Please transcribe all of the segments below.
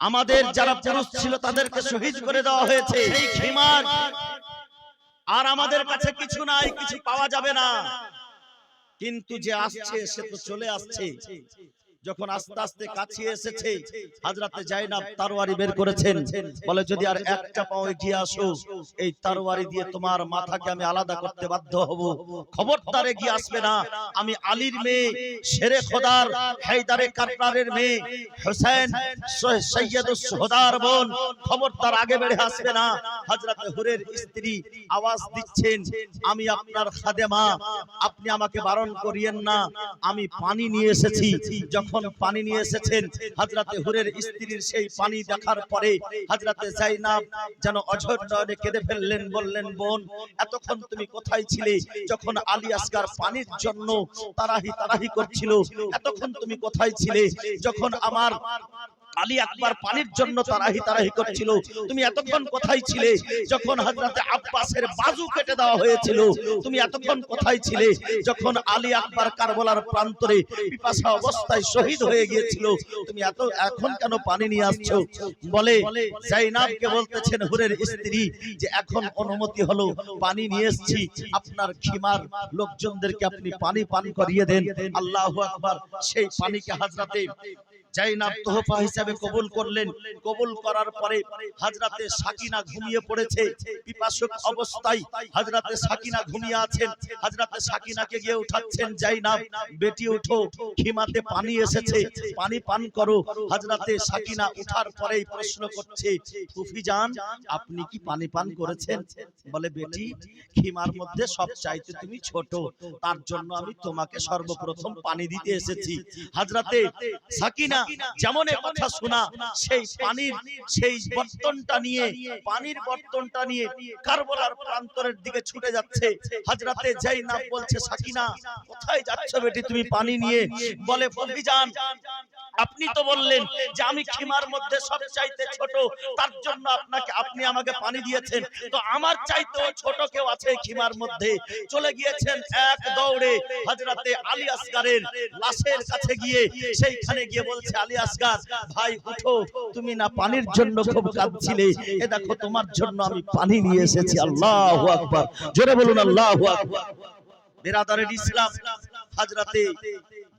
আমাদের যারা পুরুষ ছিল তাদেরকে শহীদ করে দেওয়া হয়েছে। আর আমাদের কাছে কিছু নাই কিছু পাওয়া যাবে না। কিন্তু যে আসছে সে তো চলে আসছে। যখন আস্তে আস্তে কাছে এসেছে হাজরাতে জাইনাব তারওয়ারি বের করেছেন। বলে যদি আর একটা পাও এগিয়ে আসো এই তারওয়ারি দিয়ে তোমার মাথাকে আমি আলাদা করতে বাধ্য হব। খবরদার এগিয়ে আসবে না। আমি আলীর মেয়ে শেরে খোদার হায়দারে কাররারের মেয়ে হোসেন সৈয়দ সোহদার বোন। খবরদার আগে বেড়ে আসবে না। হাজরাতে হুরের স্ত্রী আওয়াজ দিচ্ছেন আমি আপনার খাদেমা আপনি আমাকে বারণ করিয়েন না। আমি পানি নিয়ে এসেছি যখন পানি নিয়ে এসেছেন হাজরাতে হুরের স্ত্রীর সেই পানি দেখার পরে হাজরাতে জাইনাব যেন অঝর নয়নে কেঁদে ফেললেন, বললেন, বোন, এতক্ষণ তুমি কোথায় ছিলে? যখন আলী আসগার পানির জন্য তারাহি তারাহি করছিল, এতক্ষণ তুমি কোথায় ছিলে? যখন আমার আলী আকবর পানির জন্য তারাহি তারাহি করছিল তুমি এতক্ষণ কোথায় ছিলে? যখন হযরতে আব্বাসের বাজু কেটে দেওয়া হয়েছিল তুমি এতক্ষণ কোথায় ছিলে? যখন আলী আকবর কারবালার প্রান্তরে পিপাসা অবস্থায় শহীদ হয়ে গিয়েছিল। তুমি এত এখন কেন পানি নিয়ে আসছো? বলে জাইনাবকে বলতেছেন হুরের স্ত্রী যে এখন অনুমতি হলো পানি নিয়ে এসেছি। আপনার খিমার লোকজনদেরকে আপনি পানি পান করিয়ে দেন। আল্লাহু আকবার। সেই পানিকে হযরতে জাইনাব তোহফা হিসাবে কবুল করলেন। কবুল করার পরে হাজরাতে সাকিনা ঘুমিয়ে পড়েছে। পিপাসুক অবস্থায় হাজরাতে সাকিনা ঘুমিয়ে আছেন। হাজরাতে সাকিনাকে গিয়ে উঠাচ্ছেন। জাইনাব বেটি উঠো খিমাতে পানি এসেছে। পানি পান করো। হাজরাতে সাকিনা উঠার পরেই প্রশ্ন করছে ফুফি জান আপনি কি পানি পান করেছেন? বলে বেটি খিমার মধ্যে সব চাইতে তুমি ছোট। তার জন্য আমি তোমাকে সর্বপ্রথম পানি দিতে এসেছি। হাজরাতে সাকিনা যেমন কথা শোনা সেই পানির সেই বর্তনটা নিয়ে পানির বর্তনটা নিয়ে কারবলার প্রান্তরের দিকে ছুটে যাচ্ছে। হাজরাতে জাইনাব বলছে সাকিনা। কোথায় যাচ্ছ বেটি তুমি পানি নিয়ে? বলে ফফিজান আপনি তো বললেন যে আমি খিমার মধ্যে সব চাইতে ছোট। তার জন্য আপনাকে আপনি আমাকে পানি দিয়েছেন। তো আমার চাইতেও ছোট কেউ আছে খিমার মধ্যে। চলে গিয়েছেন এক দৌড়ে হযরতে আলী আসগারের লাশের কাছে গিয়ে সেইখানে গিয়ে বলছে আলী আসগার ভাই উঠো তুমি না পানির জন্য খুব কাঁদছিলে। এ দেখো তোমার জন্য আমি পানি নিয়ে এসেছি। আল্লাহ আকবার। জোরে বলুন আল্লাহ আকবার। বেরাদারের ইসলাম হাজরাতে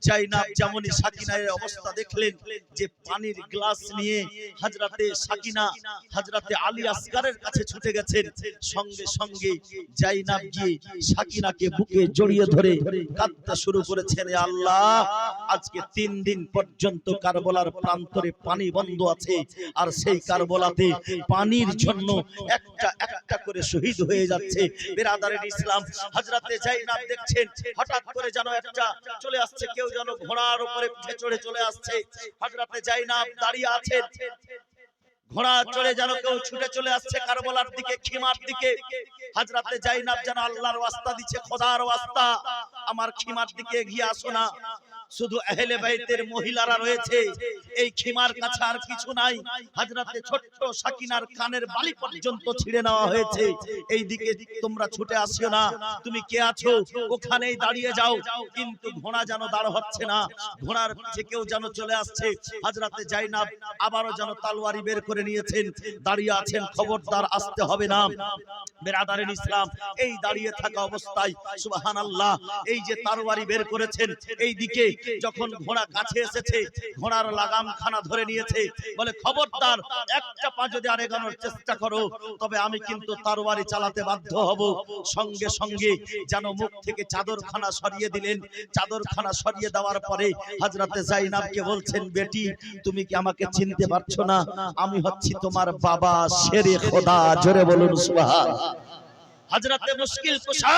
জাইনাব যেমনই সাকিনার অবস্থা দেখলেন যে পানির গ্লাস নিয়ে হাজরাতে সাকিনা হাজরাতে আলী আসগারের কাছে ছুটে গেছেন। সঙ্গে সঙ্গে জাইনাব গিয়ে সাকিনাকে বুকে জড়িয়ে ধরে কাঁদতে শুরু করেছেন। আল্লাহ আজকে তিন দিন পর্যন্ত কারবলার প্রান্তরে পানি বন্ধ আছে। আর সেই কারবলাতে পানির জন্য একটা একটা করে শহীদ হয়ে যাচ্ছে। বেরাদারের ইসলাম হাজরাতে জাইনাব দেখছেন। হঠাৎ করে যেন একটা চলে আসছে। কেউ যেন ঘোড়ার উপরে উঠে চড়ে চলে আসছে। হাজরাতে জাইনাব দাঁড়িয়ে আছেন। ঘোড়া চড়ে যেন কেউ ছুটে চলে আসছে কারবলার দিকে, খিমার দিকে। হাজরাতে জাইনাব যেন আল্লাহর ওয়াস্তা দিচ্ছে, খোদার ওয়াস্তা আমার খিমার দিকে এগিয়ে আসো না। শুধু আহলে বাইতের মহিলারা রয়েছে। এই খিমার কাছে আর কিছু নাই। হাজরাতে ছোট্ট সাকিনার কানের বালি পর্যন্ত ছিঁড়ে নেওয়া হয়েছে। এই দিকে তোমরা ছুটে আসিও না। তুমি কে আছো? ওখানেই দাঁড়িয়ে যাও। কিন্তু ঘোড়া যেন দাঁড় হচ্ছে না। ঘোড়ার পিছে কেউ যেন চলে আসছে। হাজরাতে জাইনাব আবারও যেন তালোয়ারি বের করে নিয়েছেন। দাঁড়িয়ে আছেন খবরদার আসতে হবে না বেরাদারেন ইসলাম এই দাঁড়িয়ে থাকা অবস্থায় সুবহানাল্লাহ এই যে তারওয়ারি বের করেছেন এই দিকে যখন ঘোড়া কাছে এসেছে ঘোড়ার লাগাম খানা ধরে নিয়েছে। বলে খবরদার একটা পা যদি আর এগানোর চেষ্টা করো তবে আমি কিন্তু তারওয়ারি চালাতে বাধ্য হব। সঙ্গে সঙ্গে যেন মুখ থেকে চাদর খানা সরিয়ে দিলেন। চাদর খানা সরিয়ে দেওয়ার পরে হাজরাতে জাইনাবকে বলছেন বেটি তুমি কি আমাকে চিনতে পারছ না? আমি হচ্ছি তোমার বাবা শেরে খোদা। জোরে বলুন সুবহান। হাজরাতে মুশকিল কুশা।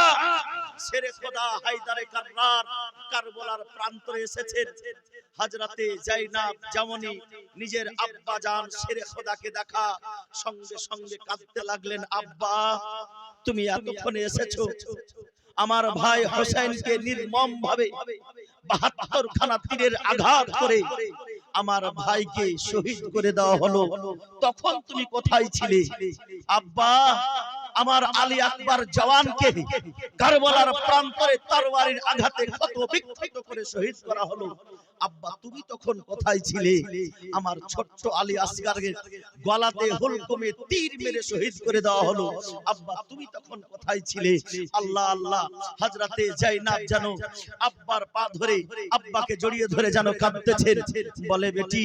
খোদা হায়দারে কারবালার প্রান্তরে এসেছেন। জাইনাব যেমনই নিজের আব্বা খোদাকে দেখা, সঙ্গে সঙ্গে কাঁদতে লাগলেন, আব্বা, তুমি এতক্ষণে এসেছ। আমার ভাই হোসেনকে নির্মম ভাবে বাহাত্তর খানা তীরের আঘাত করে আমার ভাইকে শহীদ করে দেওয়া হলো। তখন তুমি কোথায় ছিলে? আব্বা আমার আলী আকবর জওয়ানকে কারবালার প্রান্তরে তরবারির আঘাতে ক্ষত বিক্ষত করে শহীদ করা হলো। আব্বা, তুমি তখন কোথায় ছিলে? আমার ছোট্ট আলী আসগারকে গলাতে হুলকমে তীর মেরে শহীদ করে দেওয়া হলো। আব্বা, তুমি তখন কোথায় ছিলে? আল্লাহ আল্লাহ, হাজরাতে জাইনাব জানো আব্বার পা ধরে আব্বাকে জড়িয়ে ধরে যেন কাঁদতেছেন। বলে, বেটি,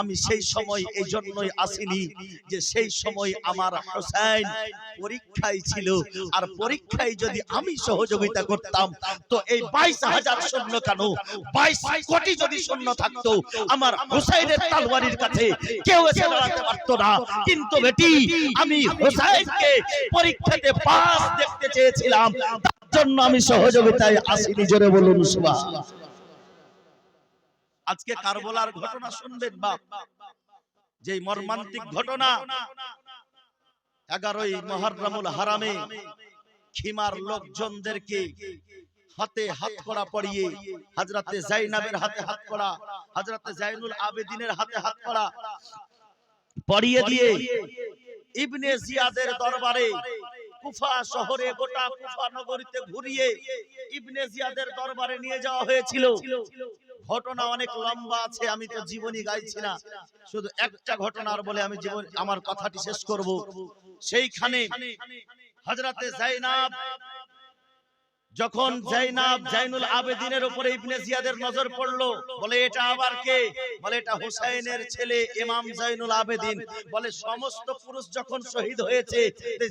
আমি সেই সময় এই জন্যই আসিনি যে সেই সময় আমার হোসেন পরীক্ষায় ছিল। আর পরীক্ষায় যদি আমি সহযোগিতা করতাম, তো এই বাইশ হাজার সৈন্য কেন বাইশ কোটি যদি সৈন্য থাকতো আমার হোসেনের তালওয়ারির কাছে কেউ এসে দাঁড়াতে পারতো না। কিন্তু বেটি আমি হোসেনকে পরীক্ষাতে পাস দেখতে চেয়েছিলাম। তার জন্য আমি সহযোগিতায় আসিনি জোরে বলুন সুবহানাল্লাহ আজকে কারবলার ঘটনা শুনবেন বাপ। যে মর্মান্তিক ঘটনা এগারোই মহরমুল হারামে খিমার লোকজনদেরকে হাতে হাত করা পড়িয়ে হাজরাতে জাইনাবের হাতে হাত করা হাজরাতে জাইনুল আবেদিনের হাতে হাত করা পড়িয়ে দিয়ে ইবনে জিয়াদের দরবারে কুফা শহরে গোটা কুফা নগরীতে ঘুরিয়ে ইবনে জিয়াদের দরবারে নিয়ে যাওয়া হয়েছিল। ঘটনা অনেক লম্বা আছে আমি তো জীবনী গাইছি না শুধু একটা ঘটনার বলে আমি জীবন আমার কথাটি শেষ করব। সেইখানে হযরতে জাইনাব যখন জাইনাব জাইনুল আবেদিনের উপরে ইবনে জিয়াদের নজর পড়ল বলে এটা আবার কে? বলে এটা হুসাইনের ছেলে ইমাম জাইনুল আবেদিন। বলে সমস্ত পুরুষ যখন শহীদ হয়েছে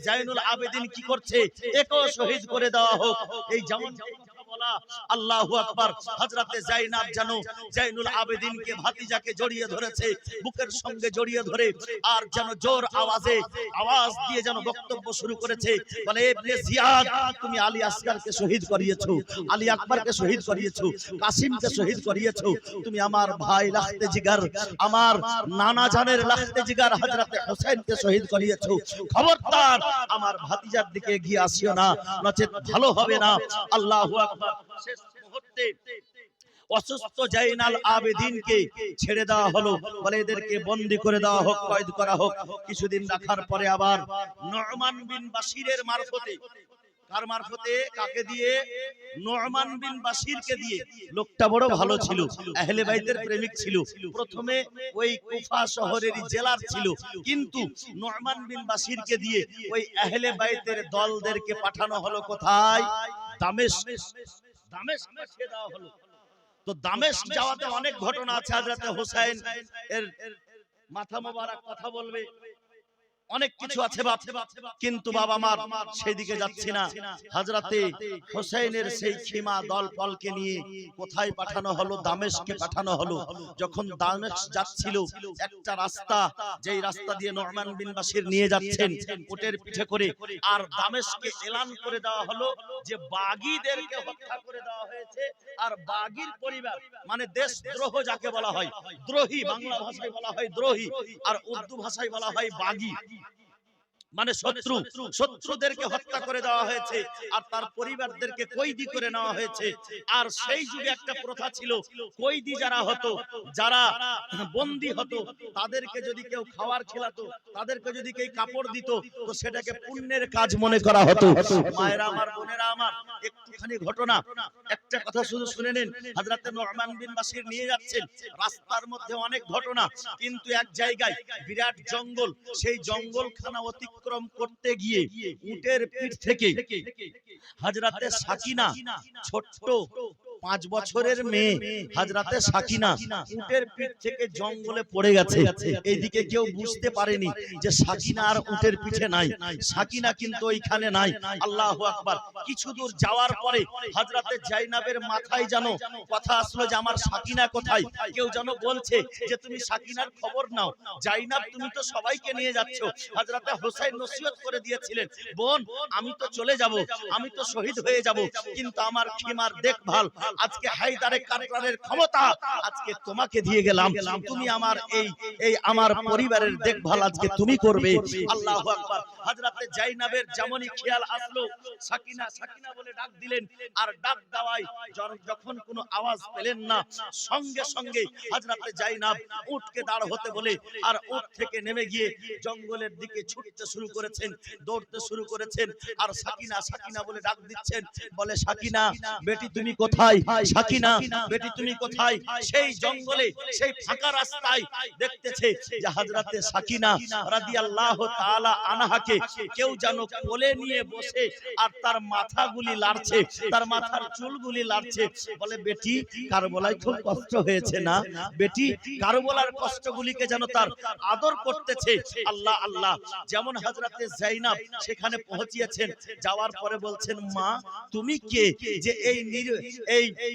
জাইনুল আবেদিন কি করছে? একেও শহীদ করে দেওয়া হোক। এই যেমন আল্লাহু শহীদ করিয়েছো, আলী আকবরকে শহীদ করিয়েছো তুমি আমার ভাই লাখতে জিগার, আমার নানা জানের লাখতে জিগার হযরতে হোসেনকে শহীদ করিয়েছো, খবরদার, আমার ভাতিজার দিকে এগিয়ে আসিও না, নচেত ভালো হবে না, আল্লাহু আকবার শেষ মুহূর্তে অসুস্থ জাইনাল আবেদিনকে ছেড়ে দেওয়া হলো। বলে এদেরকে বন্দি করে দেওয়া হোক, কয়েদ করা হোক। কিছুদিন রাখার পরে আবার নরমান বিন বাশিরের মারফতে, কার মারফতে? কাকে দিয়ে? বিন বাশিরকে দিয়ে। লোকটা বড় ভালো ছিল, আহলে বাইতের প্রেমিক ছিল। প্রথমে ওই কুফা শহরেরই জেলার ছিল। কিন্তু নোমান বিন বাশিরকে দিয়ে ওই আহলে বাইতের দলদেরকে পাঠানো হলো কোথায়? দামেস্ক। দামেস্ক পাঠিয়ে দেওয়া হলো। তো দামেস্ক যাওয়াতে অনেক ঘটনা আছে। হোসাইন হোসেন এর মাথা মোবারক কথা বলবে। অনেক কিছু আছে বাপ। কিন্তু বাবা আমার সেই দিকে যাচ্ছি না। হাজরাতে হোসেনের সেই খিমা দল ফলকে নিয়ে কোথায় পাঠানো হলো দামেশকে পাঠানো হলো? যখন দামেশ যাচ্ছিল একটা রাস্তা যেই রাস্তা দিয়ে নোমান বিন বাশির নিয়ে যাচ্ছেন উটের পিঠে করে আর দামেশকে এলান করে দেওয়া হলো যে বাগীদেরকে হত্যা করে দেওয়া হয়েছে আর বাগীর পরিবার মানে দেশ দ্রোহ যাকে বলা হয় দ্রোহী বাংলা ভাষায় বলা হয় দ্রোহী। আর উর্দু ভাষায় বলা হয় বাগী aqui. মানে শত্রু, শত্রুদেরকে হত্যা করে দেওয়া হয়েছে আর তার পরিবারদেরকে কয়েদি করে নেওয়া হয়েছে। আর সেই যুগে একটা প্রথা ছিল কয়েদি যারা হতো, যারা বন্দী হতো, তাদেরকে যদি কেউ খাবার খেলাতো, তাদেরকে যদি কেউ কাপড় দিত, তো সেটাকে পুণ্যের কাজ মনে করা হতো। মায়েরা আমার, বোনেরা আমার, একটুখানি ঘটনা, একটা কথা শুধু শুনে নিন। হযরতে নোমান বিন বাশির নিয়ে যাচ্ছেন, রাস্তার মধ্যে অনেক ঘটনা, কিন্তু এক জায়গায় বিরাট জঙ্গল, সেই জঙ্গলখানা অতিক্রম করতে গিয়ে উটের পিঠ থেকে হাজরাতে সাকিনা ছোট্ট পাঁচ বছরের মেয়ে হাজরাতে সাকিনা। উটের পিঠ থেকে জঙ্গলে পড়ে গেছে। এইদিকে কেউ বুঝতে পারেনি যে সাকিনা আর উটের পিঠে নাই। সাকিনা কিন্তু ওইখানে নাই। আল্লাহ আকবার। কিছু দূর যাওয়ার পরে হাজরাতে জাইনাবের মাথায় জানো কথা আসলো যে আমার সাকিনা কোথায়? কেউ যেন বলছে যে তুমি সাকিনার খবর নাও। জাইনাব তুমি তো সবাইকে নিয়ে যাচ্ছ। হাজরাতে হোসাইন নসিহত করে দিয়েছিলেন। বোন আমি তো চলে যাব। আমি তো শহীদ হয়ে যাব। কিন্তু আমার খিমার দেখভাল আজকে হায়দারে কাররারের ক্ষমতা, আজকে তোমাকে দিয়ে গেলাম। তুমি আমার এই এই আমার পরিবারের দেখভাল আজকে তুমি করবে। আল্লাহু আকবার। হযরতে জাইনাবের যেমনই খেয়াল আসলো, সাকিনা সাকিনা বলে ডাক দিলেন, আর ডাক দেওয়ায় যখন কোনো আওয়াজ পেলেন না, সঙ্গে সঙ্গে হযরতে জাইনাব উঠকে দাঁড় হতে বলে, আর উঠ থেকে নেমে গিয়ে জঙ্গলের দিকে ছুটতে শুরু করেছেন, দৌড়তে শুরু করেছেন, আর সাকিনা সাকিনা বলে ডাক দিচ্ছেন, বলে, সাকিনা, বেটি তুমি কোথায়? সাকিনা বেটি তুমি কোথায়? সেই জঙ্গলে সেই ফাঁকা রাস্তায় দেখতেছে যে হযরতে সাকিনা রাদিয়াল্লাহু তাআলা আনহাকে কেউ যেন কোলে নিয়ে বসে আর তার মাথাগুলি লাড়ছে তার মাথার চুলগুলি লাড়ছে। বলে বেটি কারবলায় খুব কষ্ট হয়েছে না? বেটি কারবলার কষ্টগুলিকে যেন তার আদর করতেছে। আল্লাহ আল্লাহ যেমন হযরতে জাইনাব সেখানে পৌঁছিয়েছেন যাওয়ার পরে বলছেন মা তুমি কে যে এই নির- এই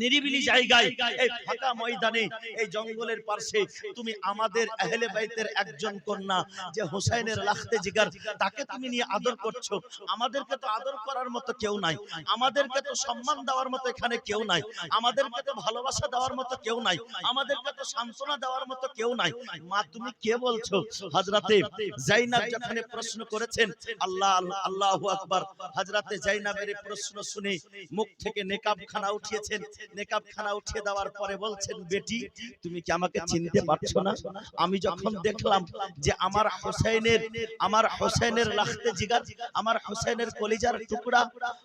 নিরিবিলি জায়গায় এই ফাঁকা ময়দানে এই জঙ্গলের পাশে তুমি আমাদের আহলে বাইতের একজন কন্যা যে হোসেনের লাখতে জিগার তাকে তুমি নিয়ে আদর করছ। আমাদেরকে তো আদর করার মতো কেউ নাই। আমাদেরকে তো সম্মান দেওয়ার মতো এখানে কেউ নাই। আমাদেরকে তো ভালোবাসা দেওয়ার মতো কেউ নাই। আমাদেরকে তো সান্ত্বনা দেওয়ার মতো কেউ নাই। মা তুমি কে বলছো? হযরতে জাইনাব যেখানে প্রশ্ন করেছেন আল্লাহ আল্লাহু আকবার হযরতে জাইনাবের প্রশ্ন শুনে মুখ থেকে নেকাবখানা উঠিয়েছেন। নেকাব খানা উঠিয়ে দেওয়ার পরে বলছেন বেটি তুমি কি আমাকে চিনতে পারছ না? আমি যখন দেখলাম যে আমার হোসেনের আমার হোসেনের লাখতে জিগার আমার হোসেনের কলিজার টুকরা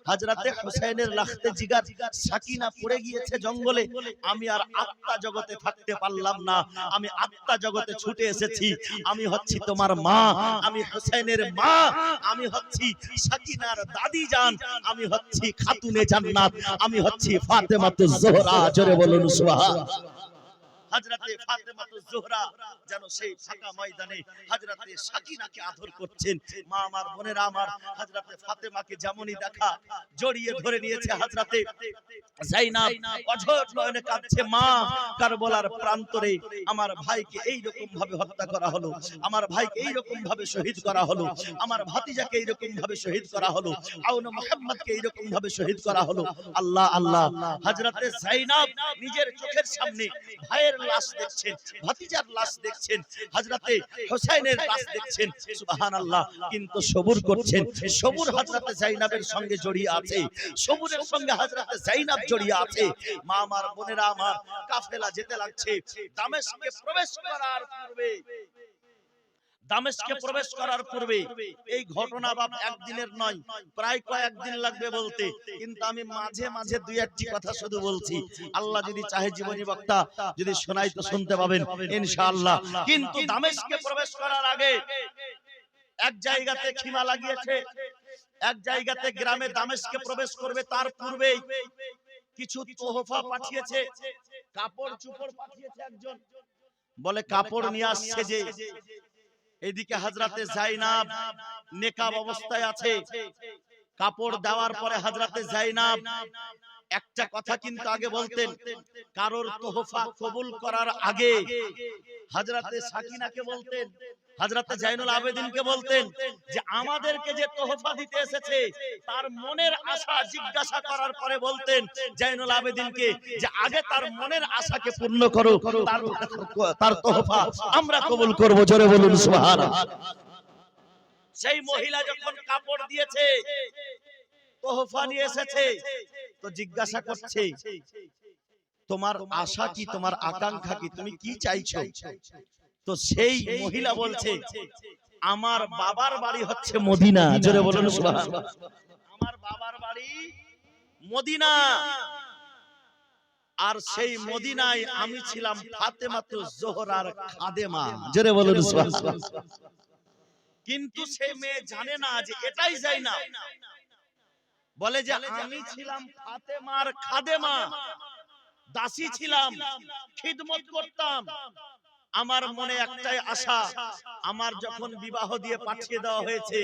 হাজরাতে হোসেনের লাখতে জিগার সাকিনা পড়ে গিয়েছে জঙ্গলে। আমি আর আত্মা জগতে থাকতে পারলাম না। আমি আত্মা জগতে ছুটে এসেছি। আমি হচ্ছি তোমার মা। আমি হোসেনের মা। আমি হচ্ছি সাকিনার দাদি জান। আমি হচ্ছি খাতুনে জান্নাত। আমি হচ্ছি ফাতেমাতুজ জোহরা জোরে বলুন সুবহান। হযরতে ফাতেমাতুজ জোহরা যেন সেই ফাঁকা ময়দানে হযরতে সাকিনাকে আদর করছেন। মা আমার বোনেরা আমার হযরতে ফাতেমাকে যেমনই দেখা জড়িয়ে ধরে নিয়েছে হযরতে জাইনাব অঝর নয়নে কাঁদছে মা কারবালার প্রান্তরে আমার ভাইকে এই রকম ভাবে হত্যা করা হলো। আমার ভাইকে এই রকম ভাবে শহীদ করা হলো। আমার ভাতিজাকে এই রকম ভাবে শহীদ করা হলো। আউন মুহাম্মদকে এই রকম ভাবে শহীদ করা হলো। আল্লাহ আল্লাহ। হযরতে জাইনাব নিজের চোখের সামনে ভাইয়ের লাশ দেখছেন ভাতিজার লাশ দেখছেন হযরতে হোসেনের লাশ দেখছেন সুবহানাল্লাহ কিন্তু সবুর করছেন সবুর হযরতে জাইনাবের সঙ্গে জড়িয়ে আছে সবুরের সঙ্গে হযরতে জাইনাব জড়িয়ে আছে মা আমার বোনেরা আমার কাফেলা যেতে লাগছে দামেস্কে প্রবেশ করার পূর্বে দামেস্কে প্রবেশ করার পূর্বে এই ঘটনা বাপ একদিনের নয় প্রায় কয়েকদিন লাগবে বলতে। কিন্তু আমি মাঝে মাঝে দুই একটি কথা শুধু বলছি। আল্লাহ যদি চাহে জীবনী বক্তা যদি শোনাই তো শুনতে পাবেন ইনশাআল্লাহ। কিন্তু দামেস্কে প্রবেশ করার আগে এক জায়গাতে খিমা লাগিয়েছে এক জায়গাতে গ্রামে দামেশকে প্রবেশ করবে তার পূর্বেই কিছু তোহফা পাঠিয়েছে। কাপড় চুপড় পাঠিয়েছে একজন। বলে কাপড় নিয়ে আসছে যে এদিকে হাজরাতে জাইনাব নেকাব অবস্থায় আছে। কাপড় দেওয়ার পরে হাজরাতে জাইনাব একটা কথা কিন্তু আগে বলতেন কারোর তোহফা কবুল করার আগে হাজরাতে সাকিনাকে বলতেন হাজরাতে জাইনুল আবেদিনকে বলতেন যে আমাদেরকে যে তোহফা দিতে এসেছে তার মনের আশা জিজ্ঞাসা করার পরে বলতেন জাইনুল আবেদিনকে যে আগে তার মনের আশাকে পূর্ণ করো তার তার তোহফা আমরা কবুল করব জোরে বলুন সুবহানাল্লাহ। সেই মহিলা যখন কাপড় দিয়েছে তোহফা নিয়ে এসেছে তো জিজ্ঞাসা করছে তোমার আশা কি তোমার আকাঙ্ক্ষা কি তুমি কি চাইছো? তো সেই মহিলা বলছে আমার বাবার বাড়ি হচ্ছে মদিনা। জোরে বলুন আমার বাবার বাড়ি মদিনা। আর সেই মদিনায় আমি ছিলাম ফাতেমাতু জোহরার খাদেমা। জোরে বলুন কিন্তু সে মেয়ে জানে না যে এটাই যাই না। বলে যে আমি ছিলাম ফাতেমার খাদেমা। দাসী ছিলাম খিদমত করতাম। আমার মনে একটাই আশা আমার যখন বিবাহ দিয়ে পাঠিয়ে দেওয়া হয়েছে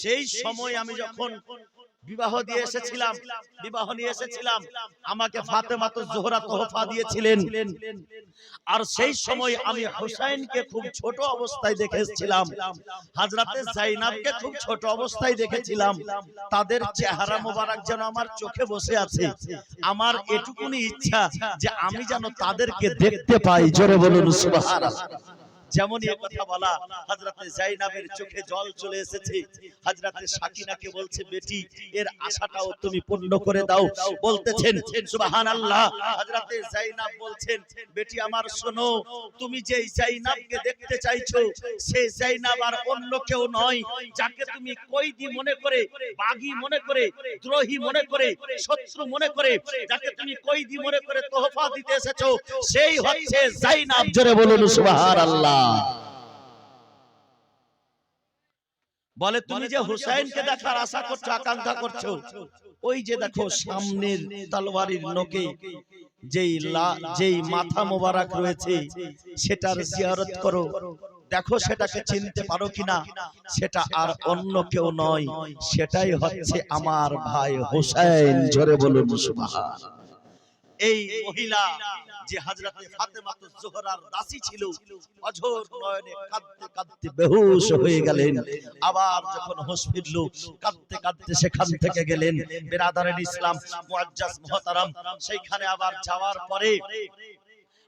সেই সময় আমি যখন বিবাহ দিয়ে এসেছিলাম বিবাহ নিয়ে এসেছিলাম। আমাকে ফাতেমা তো জোহরা তোহফা দিয়েছিলেন। আর সেই সময় আমি হুসাইনকে খুব ছোট অবস্থায় দেখে এসেছিলাম। হাজরাতে জাইনাবকে খুব ছোট অবস্থায় দেখেছিলাম। তাদের চেহারা মোবারক যেন আমার চোখে বসে আছে। আমার এটুকুনি ইচ্ছা যে আমি যেন তাদেরকে দেখতে পাই। জোরে বলুন। সুবহানাল্লাহ। যেমনই কথা বলা হযরতে জাইনাবের চোখে জল চলে এসেছে। হযরতে সাকিনাকে বলছে বেটি এর আশাটাও তুমি পূর্ণ করে দাও। বলতেছেন সুবহানাল্লাহ। হযরতে জাইনাব বলছেন বেটি আমার শোনো তুমি যেই জাইনাবকে দেখতে চাইছো সেই জাইনাব আর অন্য কেউ নয় যাকে তুমি কয়দি মনে করে বাগী মনে করে দ্রোহী মনে করে শত্রু মনে করে যাকে তুমি কয়দি মনে করে তোহফা দিতে এসেছ সেই হচ্ছে জাইনাব জোরে বলুন সুবহানাল্লাহ বলে তুমি যে হুসাইনকে দেখার আশা করছ আকাঙ্ক্ষা করছ ওই যে দেখো সামনের তলোয়ারির নোকে যেই যেই মাথা মোবারক রয়েছে সেটার জিয়ারত করো। দেখো সেটাকে চিনতে পারো কিনা সেটা আর অন্য কেউ নয় সেটাই হচ্ছে আমার ভাই হুসাইন। জোরে বলুন। সুবহান। এই মহিলা যে হযরতে ফাতেমাতু জোহরার দাসী ছিল অঝোর নয়নে কাঁদতে কাঁদতে বেহুশ হয়ে গেলেন। আবার যখন হোশ ফিরল কাঁদতে কাঁদতে সেখান থেকে গেলেন বেরাদারের ইসলাম মুআজ্জাজ মুহতারাম। সেইখানে আবার যাওয়ার পরে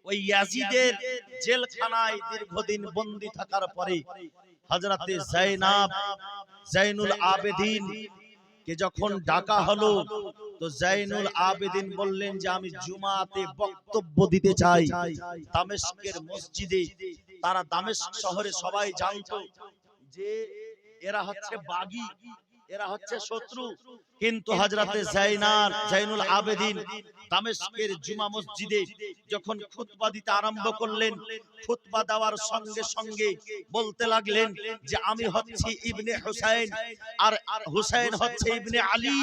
ওই ইয়াজিদের জেলখানায় দীর্ঘদিন বন্দী থাকার পরে হযরতে জাইনাব জাইনুল আবেদিন কে যখন ডাকা হলো তো জাইনুল আবেদিন বললেন যে আমি জুমাতে বক্তব্য দিতে চাই। দামেস্কের মসজিদে তারা দামেস্ক শহরে সবাই জানতো যে এরা হচ্ছে বাগি এরা হচ্ছে শত্রু। কিন্তু হযরতে জাইনার জাইনুল আবেদিন দামেস্কের জুমা মসজিদে যখন খুতবা দিতে আরম্ভ করলেন খুতবা দেওয়ার সঙ্গে সঙ্গে বলতে লাগলেন যে আমি হচ্ছি ইবনে হুসাইন আর হুসাইন হচ্ছে ইবনে আলী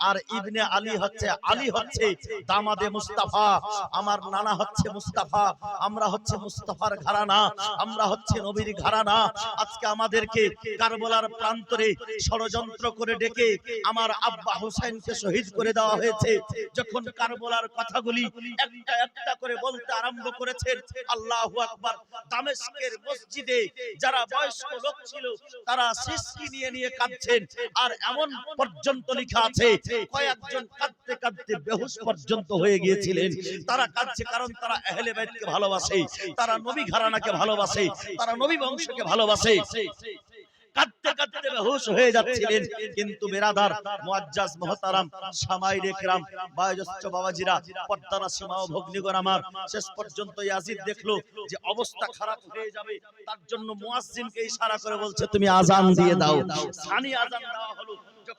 আর ইবনে আলী হচ্ছে আলী হচ্ছে দামাদে মুস্তাফা আমার নানা হচ্ছে মুস্তাফা আমরা হচ্ছে মুস্তাফার ঘরানা আমরা হচ্ছে নবীর ঘরানা। আজকে আমাদেরকে কারবালার প্রান্তরে ষড়যন্ত্র করে ডেকে আমার আব্বা হুসাইনকে শহীদ করে দেওয়া হয়েছে। যখন কারবালার কথাগুলি একটা একটা করে বলতে আরম্ভ করেছেন আল্লাহু আকবার, দামেস্কের মসজিদে যারা বয়স্ক লোক ছিল, তারা সিসকি নিয়ে নিয়ে কাঁদছেন। আর এমন পর্যন্ত লেখা আছে, কয়েকজন কাঁদতে কাঁদতে বেহুশ পর্যন্ত হয়ে গিয়েছিলেন। তারা কাঁদছে কারণ তারা আহলে বাইতকে ভালোবাসে, তারা নবী ঘরানাকে ভালোবাসে, তারা নবী বংশকে ভালোবাসে। কাঁদতে কাঁদতে বেহুশ হয়ে যাচ্ছিলেন কিন্তু বেরাদার মুআজ্জাজ মুহতারাম সামাইরে کرام বয়োজ্যেষ্ঠ বাবাজিরা পর্দারা সীমা ও ভগ্নিগণ আমার শেষ পর্যন্ত ইয়াজিদ দেখলো যে অবস্থা খারাপ হয়ে যাবে তার জন্য মুয়াজ্জিনকে ইশারা করে বলছে তুমি আজান দিয়ে দাও সানি আজান দেওয়া হলো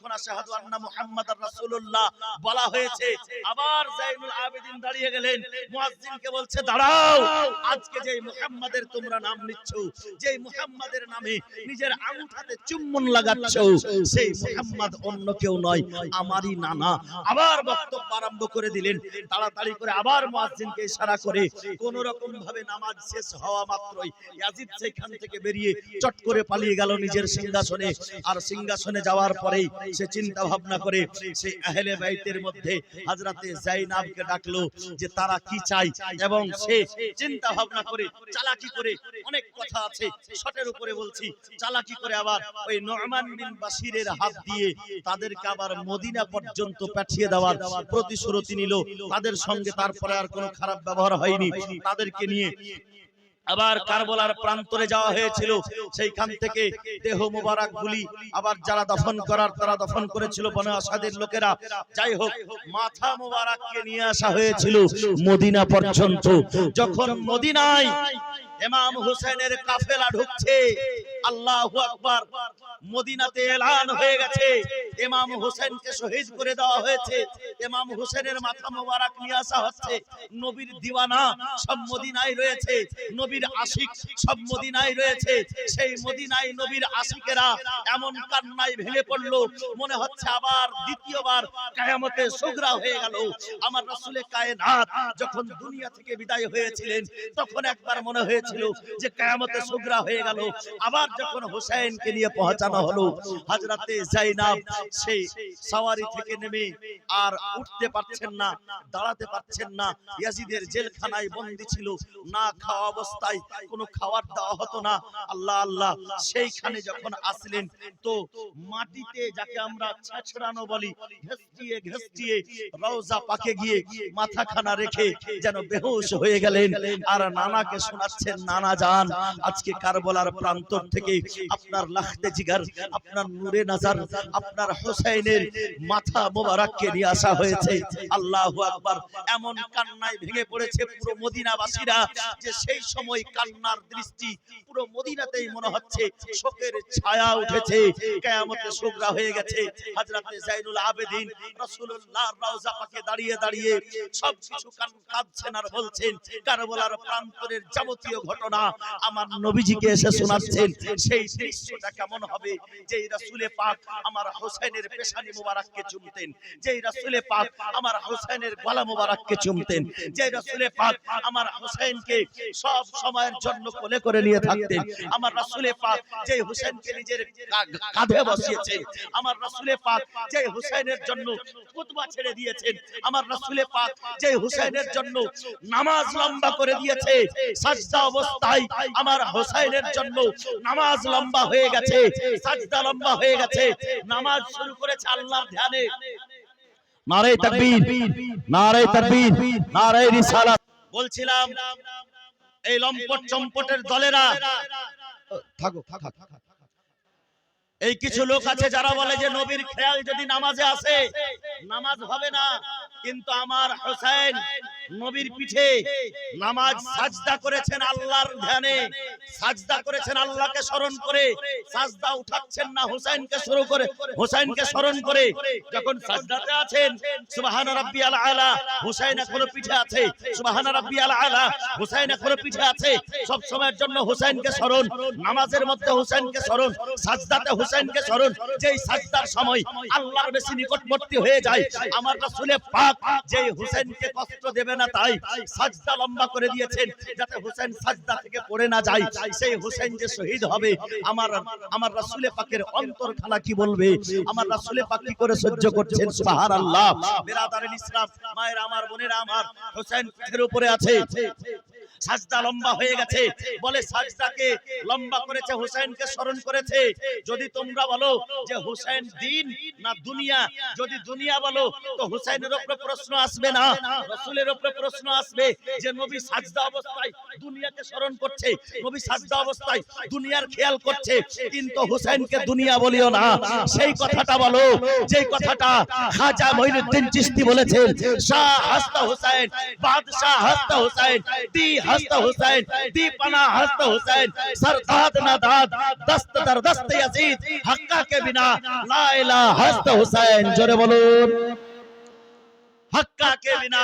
যখন আন্না বলা হয়েছে, আবার জাইনুল আবেদিন দাঁড়িয়ে গেলেন। বলছে, দাঁড়াও, আজকে যেই মুহাম্মাদের তোমরা নাম নিচ্ছ, যেই মুহাম্মাদের নামে নিজের আঙ্গুঠাতে চুম্বন লাগাচ্ছ, সেই মুহাম্মদ অন্য কেউ নয়, আমারই নানা। আবার বক্তব্য আরম্ভ করে দিলেন। তাড়াতাড়ি করে আবার মুয়াজ্জিনকে ইশারা করে, কোন রকম ভাবে নামাজ শেষ হওয়া মাত্রই ইয়াজিদ সেখান থেকে বেরিয়ে চট করে পালিয়ে গেল নিজের সিংহাসনে। আর সিংহাসনে যাওয়ার পরেই সে চিন্তা ভাবনা করে সেই আহলে বাইতের মধ্যে হযরতে জাইনাবকে ডাকলো যে তারা কি চাই এবং সে চিন্তা ভাবনা করে, চালাকি করে অনেক কথা আছে। শটের উপরে বলছি, চালাকি করে আবার ওই নরমান বিন বাশিরের হাত দিয়ে তাদেরকে আবার মদিনা পর্যন্ত পাঠিয়ে দেওয়ার প্রতিশ্রুতি নিল। তাদের সঙ্গে তারপরে আর কোনো খারাপ ব্যবহার হয়নি। তাদেরকে নিয়ে আবার কারবলার প্রান্তরে যাওয়া হয়েছিল। সেইখান থেকে দেহ মুবারক গুলি আবার যারা দফন করার, তারা দফন করেছিল বনে আসাদের লোকেরা। যাই হোক, মাথা মুবারককে নিয়ে আসা হয়েছিল মদিনা পর্যন্ত। যখন মদিনায় ইমাম হুসেনের কাফেলা ঢুকছে, আল্লাহু আকবার মদিনাতে এলান হয়ে গেছে। ইমাম হোসেনকে শহীদ করে দেওয়া হয়েছে। ইমাম হোসেনের মাথা মোবারক নিয়ে আসা হচ্ছে। নবীর দিওয়ানা সব মদিনায় রয়েছে। নবীর আশিক সব মদিনায় রয়েছে। সেই মদিনায় নবীর আশিকেরা এমন কান্নায় ভেঙে পড়ল। মনে হচ্ছে আবার দ্বিতীয়বার কায়ামতে সুগরা হয়ে গেল। আমার রাসূলে কায়নাত যখন দুনিয়া থেকে বিদায় হয়েছিলেন, তখন একবার মনে হয়েছিল যে কায়ামতে সুগরা হয়ে গেল। আবার যখন হোসেনকে নিয়ে পৌঁছানো হলো হযরতে জাইনাব সেই সাওয়ারি থেকে নেমে আর উঠতে পারছেন না, দাঁড়াতে পারছেন না। ইয়াজিদের জেলখানায় বন্দী ছিল, না খাওয়া অবস্থায় কোনো খাবার দেওয়া হতো না। আল্লাহ আল্লাহ, সেইখানে যখন আসলেন, তো মাটিতে যাকে আমরা ছাছড়ানো বলি ঘেসটিয়ে ঘেসটিয়ে রওজা পাকে গিয়ে মাথাখানা রেখে যেন বেহুশ হয়ে গেলেন। আর নানাকে শোনাচ্ছেন, নানা যান, আজকে কারবলার প্রান্তর থেকে আপনার লাখতে জিগার আপনার নূরে নাজার, আপনার হোসেনের মাথা মোবারককে নিয়ে আসা হয়েছে। আল্লাহু আকবার। এমন কান্নায় ভেঙে পড়েছে পুরো মদিনাবাসীরা যে সেই সময় কান্নার দৃষ্টি পুরো মদিনাতেই মনে হচ্ছে, শোকের ছায়া উঠেছে। কিয়ামতে শুকরা হয়ে গেছে। হযরতে জাইনুল আবেদিন রাসূলুল্লাহ রওজা পাকে দাঁড়িয়ে দাঁড়িয়ে সব কিছু কান- কাঁদছেন আর বলছেন, কারবলার প্রান্তরের যাবতীয় ঘটনা আমার নবীজিকে এসে শোনাচ্ছেন, সেই দৃশ্যটা কেমন হবে? যেই রাসূলে পাক আমার হোসেনের পেশানি মোবারককে চুমতেন, যেই রাসূলে পাক আমার হোসেনের গলা মোবারককে চুমতেন, যেই রাসূলে পাক আমার হোসেনকে সব সময়ের জন্য কোলে করে নিয়ে থাকতেন, আমার রাসূলে পাক যেই হোসেনকে নিজের কাঁধে বসিয়েছেন, আমার রাসূলে পাক যেই হোসেনের জন্য খুতবা ছেড়ে দিয়েছেন, আমার রাসূলে পাক যেই হোসেনের জন্য নামাজ লম্বা করে দিয়েছে, সাজদা অবস্থায় আমার হোসেনের জন্য নামাজ লম্বা হয়ে গেছে সাজদা লম্বা হয়ে গেছে। নামাজ শুরু করেছে আল্লাহর ধ্যানে। নারে তাকবীর নারে তাকবীর নারে রিসালাত বলছিলাম এই লম্পট চম্পটের দলেরা থাকো থাকো। এই কিছু লোক আছে যারা বলে যে নবীর খেয়াল যদি নামাজে আসে নামাজ হবে না। কিন্তু আমার হোসেন নবীর পিঠে নামাজ সাজদা করেছেন আল্লাহর ধ্যানে। সাজদা করেছেন আল্লাহকে স্মরণ করে। সাজদা উঠাচ্ছেন না হোসেনকে শুরু করে। হোসেনকে স্মরণ করে। যখন সাজদাতে আছেন সুবহান রাব্বিয়াল আলা হোসেন এখনও পিঠে আছে। সুবহান রাব্বিয়াল আলা হোসেন এখনও পিঠে আছে। সব সময়ের জন্য হোসেনকে স্মরণ। নামাজের মধ্যে হোসেনকে স্মরণ। সাজদাতে হোসেনকে স্মরণ, যেই সাজদার সময় আল্লাহর বেশি নিকটবর্তী হয়ে যায়, আমার রাসূলে পাক যেই হোসেনকে কষ্ট দেবে না তাই সাজদা লম্বা করে দিয়েছেন, যাতে হোসেন সাজদা থেকে পড়ে না যায়। সেই হোসেন যে শহীদ হবে, আমার আমার রাসূলে পাকের অন্তরখানা কি বলবে? আমার রাসূলে পাক কি করে সহ্য করছেন? সুবহানাল্লাহ। বিরাদারিল ইসলাম মায়ের, আমার বোনেরা, আমার হোসেন উপরে আছে। সাজদা লম্বা হয়ে গেছে। বলে সাজদাকে লম্বা করেছে হোসেনকে স্মরণ করেছে। যদি তোমরা বলো যে হোসেন দিন না দুনিয়া, যদি দুনিয়া বলো, তো হোসেনের উপরে প্রশ্ন আসবে না। রসুলের উপরে প্রশ্ন আসবে যে নবী সাজদা অবস্থায় দুনিয়াকে স্মরণ করছে, নবী সাজদা অবস্থায় দুনিয়ার খেয়াল করছে। কিন্তু হোসেনকে দুনিয়া বলিও না। সেই কথাটা বলো, যেই কথাটা খাজা মঈনুদ্দিন চিশতি বলেছেন, শাহ হাস্তা হোসেন বাদশাহ হাস্তা হোসেন दी हस्त हुसैन दीपना हस्त हुसैन सर दाद ना दाद दस्त दर दस्त यजीद हक्का के बिना ला इलाहा हस्त हुसैन जोरे बोलो। हक्का के बिना